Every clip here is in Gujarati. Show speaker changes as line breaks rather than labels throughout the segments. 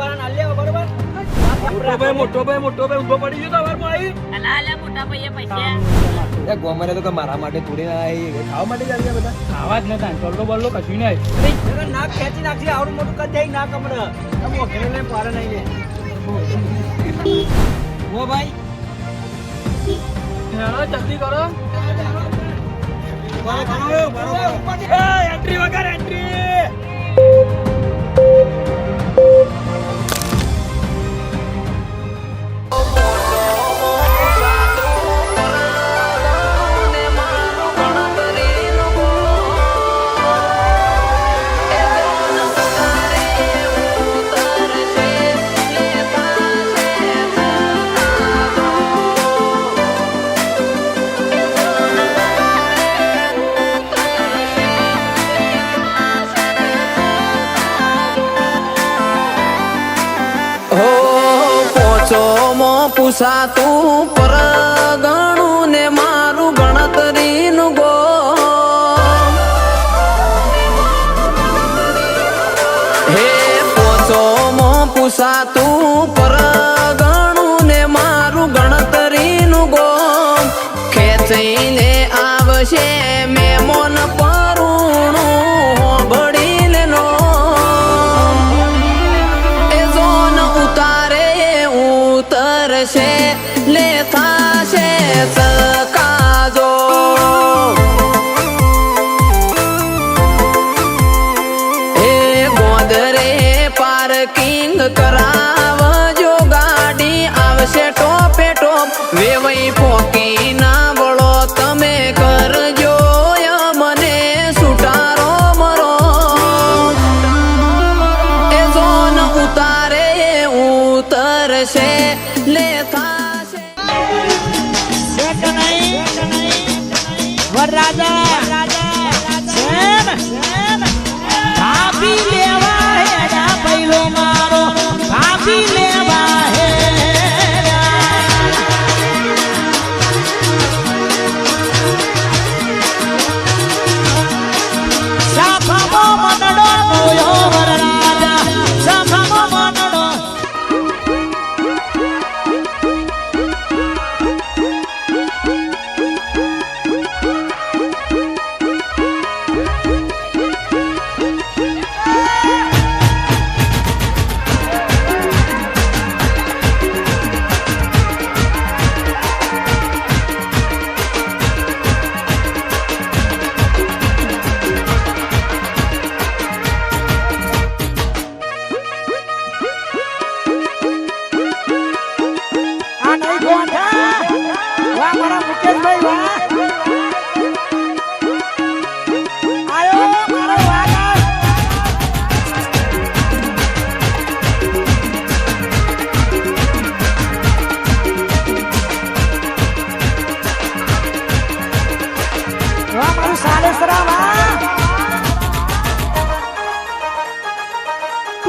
હાલ લેવો, બરોબર?
મોટો ભાઈ મોટો ભાઈ મોટો ભાઈ ઊંધો પડી ગયો તો વારમાં આવી
અલા અલા મોટા ભાઈએ પૈસા.
એ ગોમરે તો કે મારા માટે થોડી ના આવી ખાવા માટે જ આવી બધા.
ખાવા જ નતા ચોલ્લો બોલો કશું નહીં
અરે નાક ખેંચી નાખી આવડું મોટું કદ જાય, નાક હમણાં. લઈને પારે નહીં લે.
ઓ ભાઈ.
હેલો જલ્દી કરો. એન્ટ્રી વગર એન્ટ્રી
મો પૂછાતું પર ગણું ને મારું ગણતરીનું ગો. હે પોચો મો પર ને મારું ગણતરીનું ગો. ખેંચીને આવશે
Viva aí porque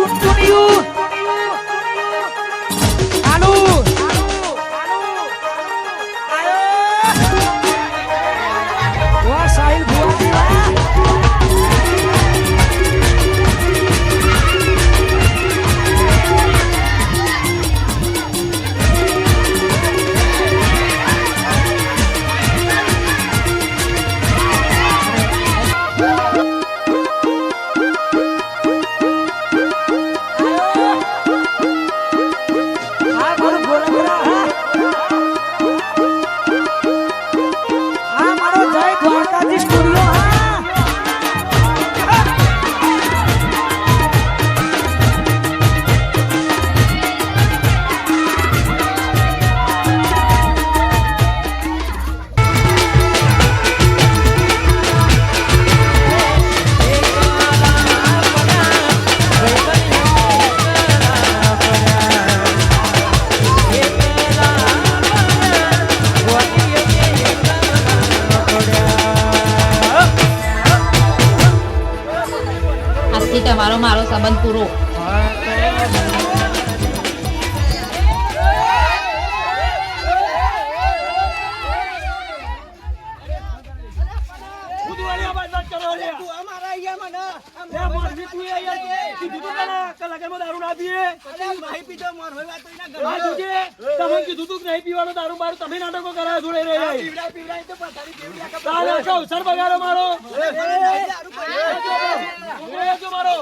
ટુનટુનિયું
નહીં
પીવાનો દારૂ બારૂ તમે નાટકો કરાયો જોડે રે રે.
પીવડાય પીવડાય તો પથારી પીવડાય કે
તારે આખો અવસર બગાડો મારો મારો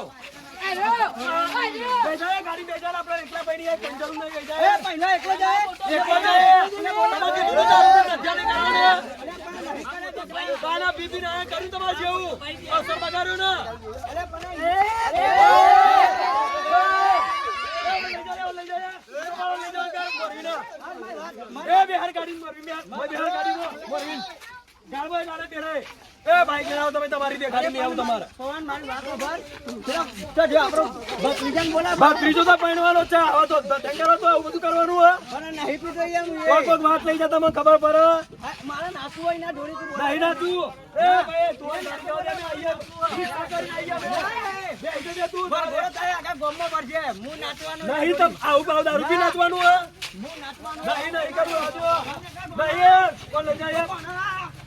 બીબી ને બિહાર ગાડી મરવી બિહાર ગાડી મરવી એ ભાઈ ગણાવો તમે તમારી દેખાડી આવું તમારે.
પવન મારી વાત ખબર તો જો આપણો ભત્રીજાને બોલા
બા ત્રીજો તો પહેણવાનો છે. આવો તો ઢંગરો તો આવું બધું કરવાનું હે.
મને નહીં પીતો
વાત લઈ જા તમને ખબર પડે.
મારે નાચવું હોય ના જોડી તું
નહીં ના એ ભાઈ તું અહીં ને અહીંયા. રિક્ષા કરીને આઈ બે. બે આઈ તું
મારો તારે આખા ગામમાં ફરશે. હું નાચવાનો
નહીં તો આવું ભાવ દારૂ પી નાચવાનું હે.
હું નાચવાનો
નહીં નહીં કરવું હજુ નહીં કોણ લઈ જાય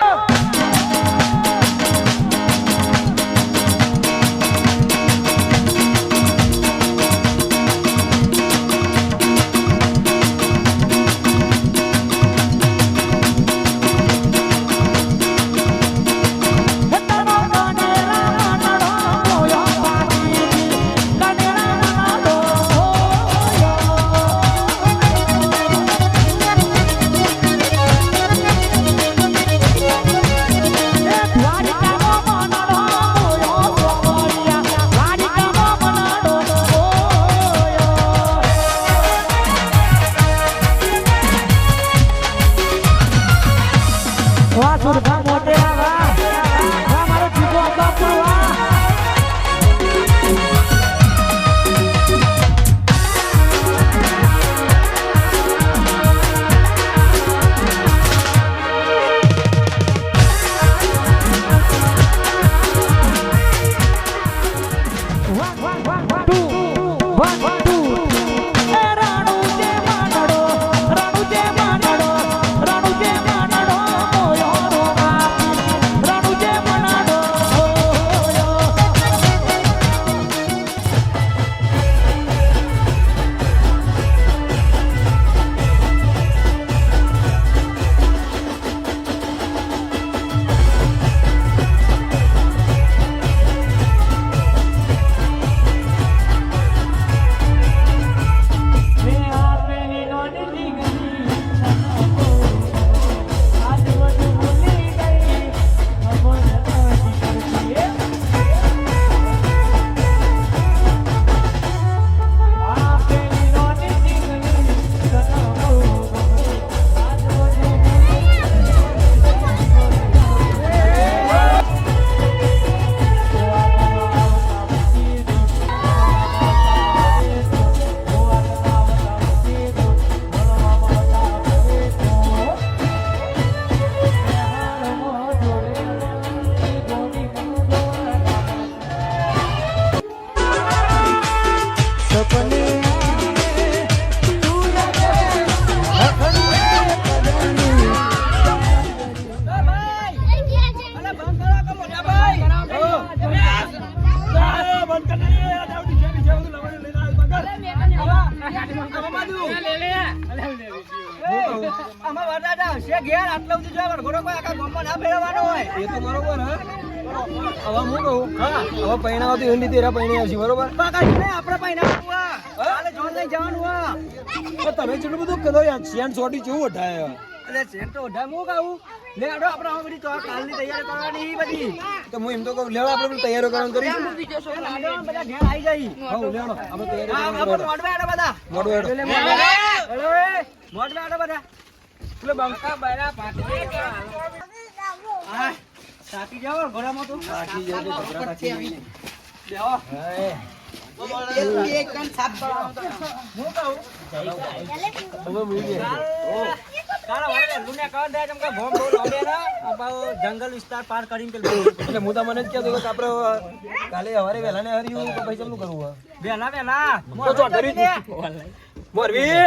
રે જાડે ગાડી
ઘેર આટલા સુધી જોયા વરઘોડો કોઈ આખા ગામમાં ના ફેરવવાનો હોય
એ તો બરોબર હે હવે હું કહું? હા હવે પૈણા તો હિન્દી તેરા પૈણી આવશે બરોબર?
કાકા છે ને આપણે પહેરાવવાનું હોય. કાલે જોર લઈ જવાનું હોય.
તો તમે જેટલું બધું કરો યાર ચેન સોટી જેવું વઢાય
એટલે ચેન તો વઢાય હું કહું લે હેડો આપણે હવે બધી તો કાલની તૈયારી કરવાની ઈ બધી.
તો હું એમ તો કહું લેવા આપણે બધું તૈયારીઓ કરવાનું
લાડવા બધા ઘેર આવી જાય.
હવ લેવાનો આપણે તૈયારી
હા,
કરવાનું
આપણે મોડવા હેડો બધા. મોડવા હેડો. એ, મોડવા હેડો બધા. એટલે બંકા બૈરા પાટી હા થાકી જાઓ ઘોડામાં તો
સાકી જાવ તો ઢોકળા થાકી જાય.
બેહો.
હાય.
એકદમ સાફ કરવાનું હું કહું જંગલ વિસ્તાર પાર કરીને
એટલે હું જ કહેતો કે આપણે કાલે વહેલા ને હર્યું તો પછી કરવું. મોરવી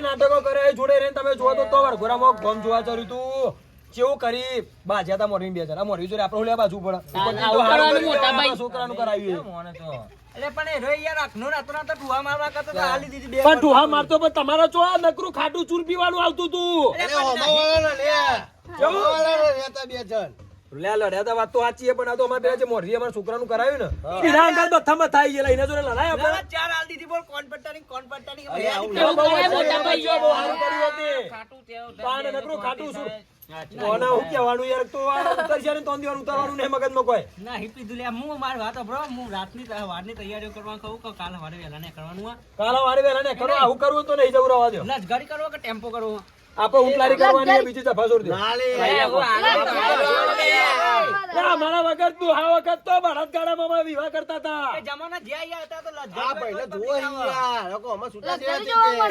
નાટકો કરે જોડે રહીને તમે જોવા તો ગોમ જોવા ચર્યું તું. કેવું કરી? બાજ્યા તા મોરવી બે જણા મોરવી જોડે આપણે ઓલે બાજુ પડે
આવું મોટા ભાઈ.
છોકરાનું કરાવ્યું
અલ્યા પણ એ રોઈ યાર આખનું રાતો રાતો ટુહા મારવા કરતો તો હાલી દીધી બે
પણ ઠુહા મારતો પણ તમારા ચો નકરું ખાટું ચૂર પીવાનું આવતું તું. લે લડ્યા તા વાત તો સાચી છે પણ આ તો અમારે બે જે મોરવી અમારા છોકરાનું કરાવ્યું ને એના અંગલ બથા બથા આવી ગયેલા જોડે લડાય આપણે.
ચાર હાલ દીધી બોલ કોણ પટ્ટાની કોણ પટ્ટાની
એવું કરે મોટા ભાઈ
બહુ સારું કર્યું હતું. પાન નકરું ખાટું શું? કોને હું કહેવાનું યાર તો ઉતરશે ને તો દિવસ ઉતારવાનું નહીં મગજમાં કોઈ.
ના હિપી દુલિયા હું માર વાત બ્રો હું રાતની વારની તૈયારીઓ કરવા કહું કે કાલ સવારે વહેલા ને કરવાનું આ.
કાલા વારે વેલા ને કરો આવું કરવું તો નહીં જવું રહેવા દો.
લસગાડી કરવો કે ટેમ્પો કરવો
આપણે ઉંટલારી કરવાની બીજી જફા દે. ના, મારા વખત તું આ વખત તો ભારત ગાડામાં વિવાહ કરતા હતા.
જમાના જે આયા હતા તો લસગાડી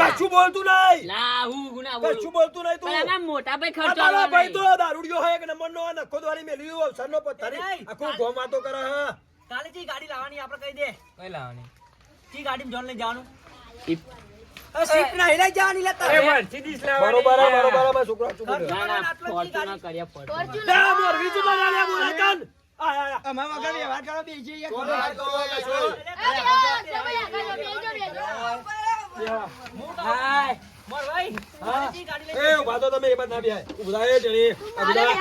કશું બોલતું નહીં.
લા હું ગુના બોલું.
કશું બોલતું નહીં તું.
મોટા ભાઈ ખર્ચો
ભાઈ તો દારૂડિયો હોય એક નંબરનો આ નખો દ્વારી મેલ્યું અવસરનો પથ્થરી આખું ગોમ વાતો કરે હા.
કાલે જે ગાડી લાવવાની આપણે કહી દે. કઈ લાવવાની? જી ગાડીમાં જોન લઈ જવાનું. સીટ ના હિલાઈ જવાની લેતા
બરોબર છોકરા ચૂપ
ફોર્ચ્યુનર ફોર્ચ્યુનર
વ્યવહાર કરો
હાય
મોર ભાઈ
હા.
જી ગાડી લઈ
એ ઊભા તો તમે એ બાજુ ના બેહાય. ઊભા એ જણી. આ બધા.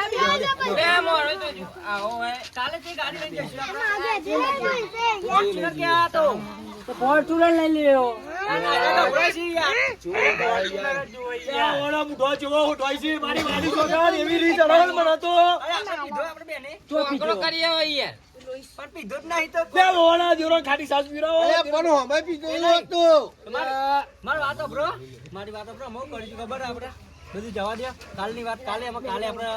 કાલે જે ગાડી લઈને જઈશું આપણે ફોર્ચ્યુનર ક્યાં હતો
ફોર્ચ્યુનર લઈ લ્યો
મારી
વાતો બ્રો મારી વાતો બ્રો હું કરી ખબર આપણે બધું જવા દે કાલની વાત, કાલે કાલે આપણે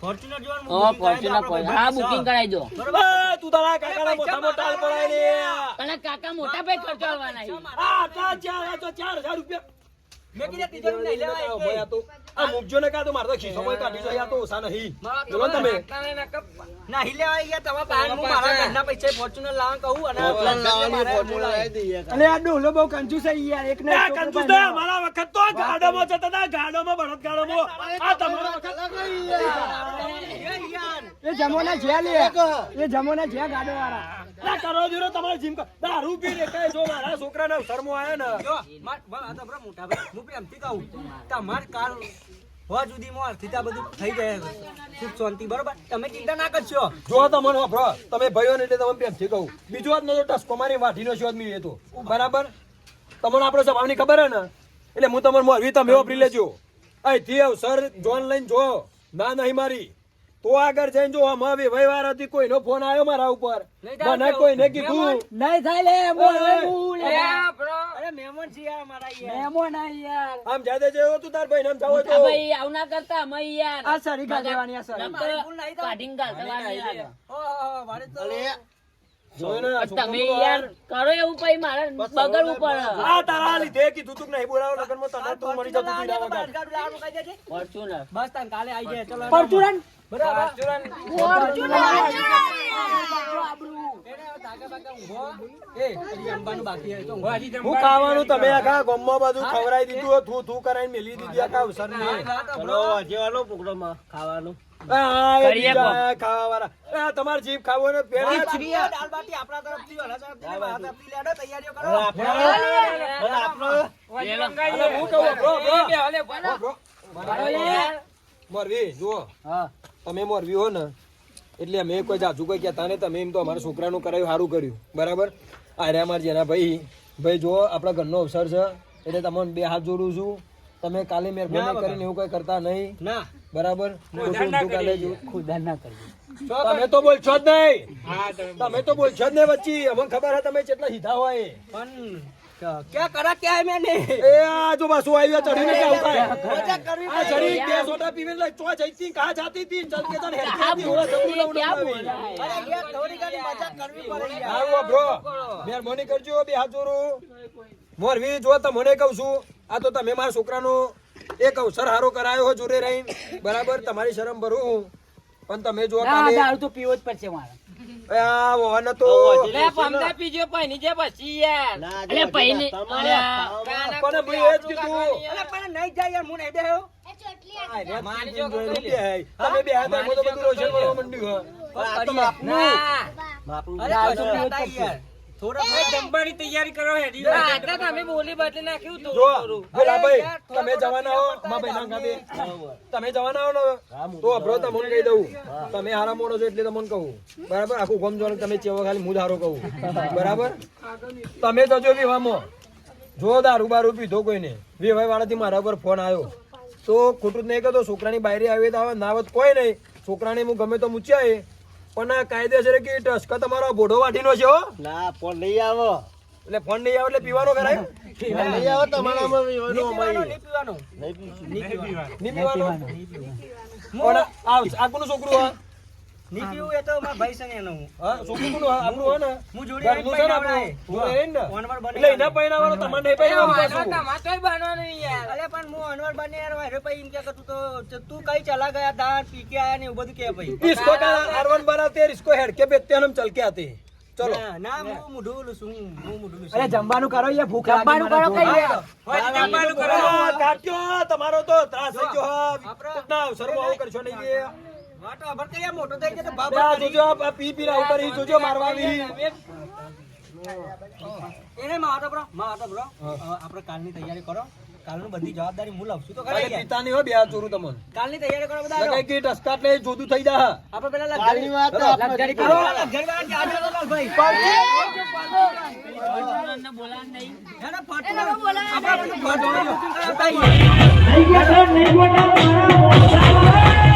ફોર્ચ્યુનર જોવાનું
ઓ ફોર્ચ્યુનર હા બુકિંગ કરાવી દો.
બરોબર? તું તારા કાકાના મોટા મોટા હાલ પડાય લે.
કાકા મોટા ભાઈ ખર્ચો આવવાના છે.
આ આટલા ચાર, આ તો ચાર હજાર રૂપિયા.
મેં કીધું તિજોરી નહીં લેવાય
ભાઈ, આ તો- આ મૂકજો ને કાં તો મારે તો ખિસ્સામાં કાઢી જાય, તો ઓછા નહીં.
મારા
બોલો તમે.
ના હિલે ગયા તમારા પાસે હું મારા ઘરના પૈસે ફોર્ચ્યુનર લાવવાનું કહું અને
અને આ ડોલો બહુ કંજૂસ છે યાર એક ને કંજૂસ તો અમારા વખત તો ગાડામાં જતા હતા ગાડામાં ભરત ગાડામાં આ તમારો વખત
એ જમોના જ્યાં લે. એ જમોના. જ્યાં ગાડો વાળા
ના કરો જીરો તમારે જીમ દારૂ પી કઈ જો મારા છોકરાને શરમો આયા ને.
જો માર બા આ તો બરા મોટા ભાઈ. હું પ્રેમથી કહું તમાર કાલ હોવા સુધીમાં અર્થિતા બધું થઈ જાય સુખ શાંતિ બરોબર? તમે ચિંતા ના કરશો.
જો તમને વાપરો તમે ભયો ને એટલે તમે પ્રેમથી કહું. બીજું વાત નતો ટસકો મારી વાઢીનો શોધ મી તો બરાબર? તમને આપણો સ્વભાવની ખબર હે ને? એટલે હું તમને મોરવી તમે વાપરી લેજો. અહીંથી સર જોન લઈને જો. ના નહીં મારી. તો આગળ જઈને જો હવે વહીવાર હતી કોઈનો ફોન આવ્યો મારા ઉપર મને કોઈને કીધું
નહીં થાય લે
અરે મહેમાન છે યાર મારા યાર
મેમો ના યાર
આમ જાદે જેવો તું તાર ભાઈ નામ જાવો તો
ભાઈ આવું ના કરતા અમે યાર
આ સારી ગા દેવાની આ સારી
કાઢીને વાર નહીં લાગે.
વારે તો
તમે યાર કરો એવું પછી મારે બગડવું પડે
આ તારા લીધે કીધું તું નહીં બોલાવો લગનમાં તને તું મળી જતું તું હીરા વગર.
ગાડું લાવવાનું કહી દેજે.
ફોર્ચ્યુનર
બસ તાન કાલે આવી જાય ચલો
ફોર્ચ્યુનર
બરાબર. એને તાકા બાકા ઊંઘો. એ હજી જમવાનું બાકી છે. તો ઊંઘો.
હું ખાવાનું તમે આખા ગામમાં બધું ખવડાવી દીધું થૂ થૂ કરાઈને મેલી દીધી આખા
કરીએ
બીજા તમારે જીભ ખાવો ને પેલા જ-
દાળ બાટી આપણા તરફથી ઓલા તરફથી ને મારા તરફથી લેડો, તૈયારીઓ કરો.
અરે હું. તમે મોરવી હો ને એટલે અમે કોઈ જાજુ કોઈ કહેતા નહીં તમે એમ તો અમારા છોકરાનું કરાયું સારું કર્યું. બરાબર? આર્યા માર જેના ભાઈ ભાઈ જો આપણા ઘરનો અવસર છે એટલે તમને બે હાથ જોડું છું. તમે કાલે મહેરબાની કરીને એવું કઈ કરતા નહીં.
ના.
બરાબર?
ખુદા ના કરજો
તમે તો બોલશો જ નહીં. તમે. તો બોલશો જ નહીં વચ્ચે. અમને ખબર છે તમે કેટલા સીધા હોય.
પણ ક- ક્યાં કરા है મેને
એ આ જો પાછું આવ્યું ચડીને કેવું થાય
મજા કરવી
આ ચડી બે સોટા પીવે એટલે ચો જઈતી કા જાતી તી ચલ કે તને હેરતી હતી ઓલા જબરું લવડું આવી.
અરે યાર થોડી ઘણી મજા કરવી પડે યાર.
આવો બ્રો મહેરબાની કરજો બે હાથ જોરું મોરવી જો તમને કહું છું આ તો તમે મારા છોકરાનો એક અવસર હારો કરાયો હો જોડે રહી બરાબર તમારી શરમ ભરું પણ તમે જો કાલે
દારૂ તો પીવો જ પડશે મારે.
આ વહન તો
લે પમદા પીજો પૈની જે પછી યાર. અલે પૈની
પણ મેં એ જ કીધું.
અરે પણ નહીં જાય યાર હું નહીં બેહ્યો
બે હાય. તમે બે હાથ આખો તો બધું રોશન મળવા માંડ્યું હે.
થાય યાર. થોડો જમવાની તૈયારી કરો હેડી
તમે બોલી બદલી નાખ્યું તો.
જો ભોલાભાઈ તમે જવાના હો તમે જવાના હો ને તો અભરો તમને કહી દઉં. તમે હારા મોડો છો એટલે તમને કહું. બરાબર? આખું ગમ જોવાનું તમે ચેવો ખાલી હું જ હારો કહું. બરાબર? તમે જજો વિવાહમાં જો દારૂ બારૂ પીધો કોઈને વિવાહ વાળાથી મારા ઉપર ફોન આવ્યો. તો ખોટું જ નહીં કહેતો છોકરાની બાયરી આવી તો આવે ના આવત કોઈ નહીં. છોકરાને હું ગમે તો મૂચ્યા પણ આ કાયદેસર કે ટસ્ક તમારો બોઢો વાઢીનો છે હો.
ના ફોન લઈ આવો.
એટલે ફોન નહીં આવે એટલે પીવાનો કરાય.
લઈ આવો તમારામાં
પીવાનો નહીં પીવાનો
નહીં પીવાનો.
નહીં પીવાનો. પણ આ આ કોનું છોકરું હા
તું કઈ ચલા ગયા દાન પી આયા બધું કે ભાઈ.
ઇસકો કા અરવન બનાવતે હેડ કે બેત્યાનમ ચલ. કે
ના હું મુઢું છું હું મુઢું છું
અરે જમવાનું કરો ભૂખ જમવાનું કરો
તમારો તો ત્રાસ થઈ ગયો હા. ના સર્વ આવું કરશો નહીં કે.
વાટો અભર તો યાર મોટો થઈ ગયો તો બાપ
બે આ જોજો આ- આ પી પીને આવું કરી, જોજો મારવા આવી.
એને મારો બ્રો મારો બ્રો આપણે કાલની તૈયારી કરો કાલનું બધી જવાબદારી હું લઉં છું તો યાર
પિતાની હો બે જોરું તમને.
કાલની તૈયારી કરો બધા
લગાઈ ગઈ ટસકા એટલે જોદું થઈ જા
આપણે પેલા
કાલની વાત
લગઝરી
લગઝરી આપણે
નહીં મારા